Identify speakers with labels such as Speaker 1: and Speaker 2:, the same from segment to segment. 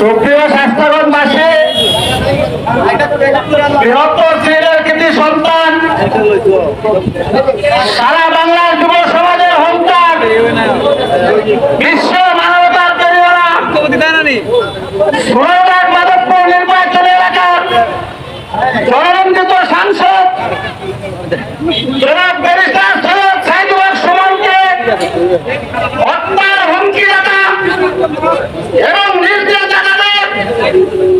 Speaker 1: সুপ্রিয় স্বাস্থ্যগত মাসে বৃহত্তর শ্রেণির কৃতি সন্তান, সারা বাংলার যুব সমাজের সন্তান বিশ্ব মানবতার তৈরিওয়ালা সুরদার মাধবপুর নির্বাচন এলাকার জনরঞ্জিত সাংসদ, জনাব ব্যারিস্টার সৈয়দ সাইদুল সুমনকে হত্যার হুমকি দাতা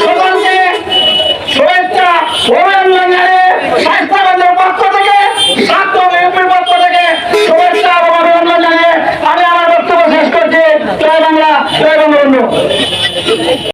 Speaker 1: সকলকে শুভেচ্ছা অভিনন্দনের স্বাস্থ্যবানের